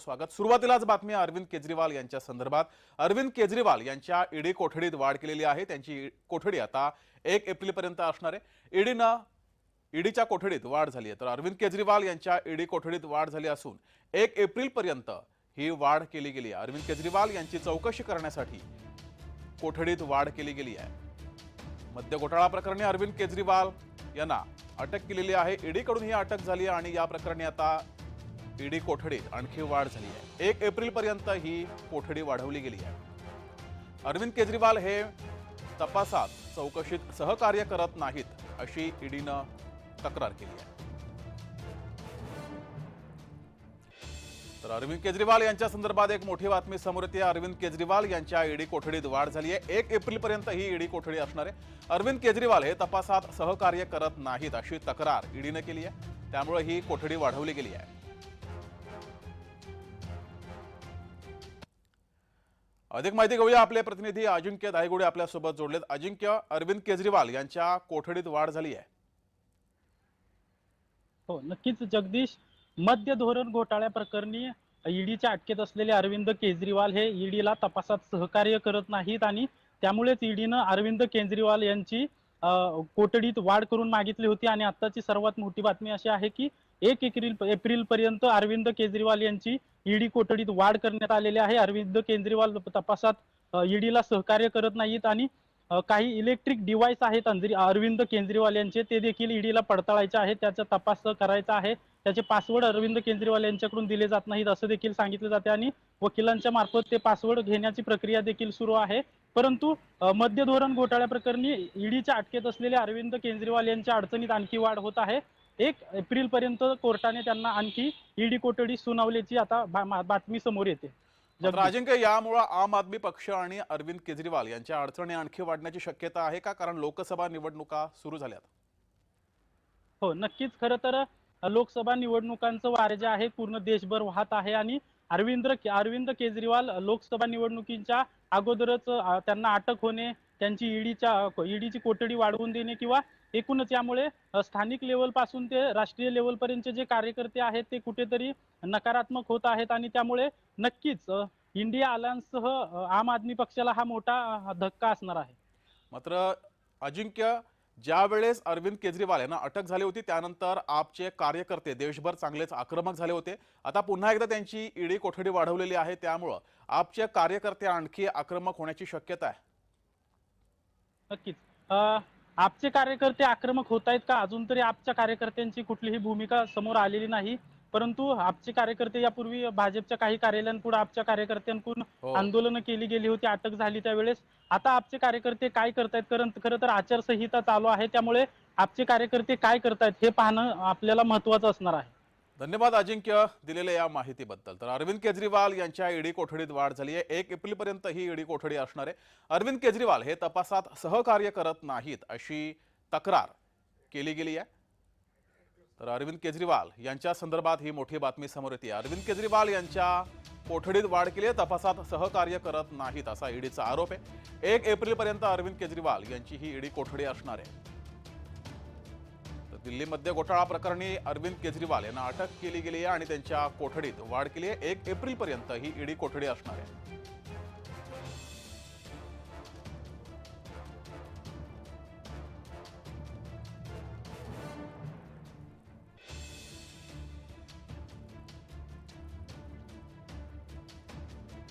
स्वागत. सुरुवातीलाच बातमी अरविंद केजरीवाल यांच्या संदर्भात. अरविंद केजरीवाल यांच्या ईडी कोठडीत वाढ केलेली आहे. त्यांची कोठडी आता एक एप्रिलपर्यंत असणार आहे. ईडीनं ईडीच्या कोठडीत वाढ झाली आहे. तर अरविंद केजरीवाल यांच्या ईडी कोठडीत वाढ झाली असून एक एप्रिलपर्यंत ही वाढ केली गेली आहे. अरविंद केजरीवाल यांची चौकशी करण्यासाठी कोठडीत वाढ केली गेली आहे. मद्य घोटाळा प्रकरणी अरविंद केजरीवाल यांना अटक केलेली आहे. ईडीकडून ही अटक झाली आहे आणि या प्रकरणी आता ईडी कोठडीत आणखी वाढ झाली आहे. एक एप्रिलपर्यंत ही कोठडी वाढवली गेली आहे. अरविंद केजरीवाल हे तपासात चौकशीत सहकार्य करत नाहीत अशी ईडीनं तक्रार केली आहे. तर अरविंद केजरीवाल यांच्या संदर्भात एक मोठी बातमी समोर येते. अरविंद केजरीवाल यांच्या ईडी कोठडीत वाढ झाली आहे. एक एप्रिलपर्यंत ही ईडी कोठडी असणार आहे. अरविंद केजरीवाल हे तपासात सहकार्य करत नाहीत अशी तक्रार ईडीनं केली आहे. त्यामुळे ही कोठडी वाढवली गेली आहे. अधिक माहिती घेऊया. आपले प्रतिनिधी अजिंक्य दायगुडे आपल्यासोबत जोडलेत. अजिंक्य अरविंद केजरीवाल यांच्या कोठडीत वाढ झाली आहे. हो नक्कीच जगदीश मद्य धोरण घोटाळ्या प्रकरणी ईडीच्या अटकेत असलेले अरविंद केजरीवाल हे ईडीला तपासात सहकार्य करत नाहीत आणि त्यामुळेच ईडीनं अरविंद केजरीवाल यांची अ, कोठडीत वाढ करून मागितली होती आणि आत्ताची सर्वात मोठी बातमी अशी आहे की एक एप्रिल एप्रिल पर्यंत अरविंद केजरीवाल यांची ईडी कोठडीत वाढ करण्यात आलेली आहे. अरविंद केजरीवाल तपासात ईडीला सहकार्य करत नाहीत आणि काही इलेक्ट्रिक डिव्हाइस आहेत अरविंद केजरीवाल यांचे. ते देखील ईडीला पडताळायचे आहेत. त्याचा तपास करायचा आहे. त्याचे पासवर्ड अरविंद केजरीवाल यांच्याकडून दिले जात नाहीत असं देखील सांगितलं जाते. आणि वकिलांच्या मार्फत ते पासवर्ड घेण्याची प्रक्रिया देखील सुरू आहे. परंतु मध्य मद्य धोरण घोटाळ्या प्रकरणी ईडीच्या अटकेत असलेले अरविंद केजरीवाल यांच्या अडचणीत आणखी वाढ होत आहे. एक एप्रिल पर्यंत कोर्टाने त्यांना आणखी ईडी कोठडी सुनावल्याची आता बातमी समोर येते. अजिंक्य यामुळे आम आदमी पक्ष आणि अरविंद केजरीवाल यांच्या अडचणी आणखी वाढण्याची शक्यता आहे का? कारण लोकसभा निवडणुका सुरू झाल्यात. हो नक्कीच. खरं तर लोकसभा निवडणुकांचं वारे जे आहे पूर्ण देशभर वाहत आहे आणि अरविंद अरविंद केजरीवाल लोकसभा निवडणुकीच्या अगोदरच त्यांना अटक होणे त्यांची ईडीच्या ईडीची कोठडी वाढवून देणे किंवा एकूणच यामुळे स्थानिक लेवलपासून ते राष्ट्रीय लेवल पर्यंतचे जे कार्यकर्ते आहेत ते कुठेतरी नकारात्मक होत आहेत आणि त्यामुळे नक्कीच इंडिया अलायन्ससह आम आदमी पक्षाला हा मोठा धक्का असणार आहे. मात्र अजिंक्य ज्या वेळेस अरविंद केजरीवाल यांना अटक झाली होती त्यानंतर आपचे कार्यकर्ते देशभर चांगलेच आक्रमक झाले होते. आता पुन्हा एकदा त्यांची ईडी कोठडी वाढवलेली आहे त्यामुळं आपचे कार्यकर्ते आणखी आक्रमक होण्याची शक्यता आहे. नक्कीच. आपचे कार्यकर्ते आक्रमक होत आहेत का? अजून तरी आपच्या कार्यकर्त्यांची कुठलीही भूमिका समोर आलेली नाही. परंतु आपचे कार्यकर्ते यापूर्वी भाजपच्या काही कार्यालयांपुढे आपच्या कार्यकर्त्यांकडून हो. आंदोलनं केली गेली होती अटक झाली त्यावेळेस. आता आपचे कार्यकर्ते काय करतायत? कारण खरं तर आचारसंहिता चालू आहे त्यामुळे आपचे कार्यकर्ते काय करतायत हे पाहणं आपल्याला महत्वाचं असणार आहे. धन्यवाद अजिंक्य दिलेल्या या माहितीबद्दल. तर अरविंद केजरीवाल यांच्या ईडी कोठडीत वाढ झाली आहे. एक एप्रिलपर्यंत ही ईडी कोठडी असणार आहे. अरविंद केजरीवाल हे तपासात सहकार्य करत नाहीत अशी तक्रार केली गेली आहे. तर अरविंद केजरीवाल यांच्या संदर्भात ही मोठी बातमी समोर येते. अरविंद केजरीवाल यांच्या कोठडीत वाढ केली आहे. तपासात सहकार्य करत नाहीत असा ईडीचा आरोप आहे. एक एप्रिलपर्यंत अरविंद केजरीवाल यांची ही ईडी कोठडी असणार आहे. दिल्लीमध्ये घोटाळा प्रकरणी अरविंद केजरीवाल यांना अटक केली गेली आहे आणि त्यांच्या कोठडीत वाढ केली आहे. एक एप्रिलपर्यंत ही ईडी कोठडी असणार आहे.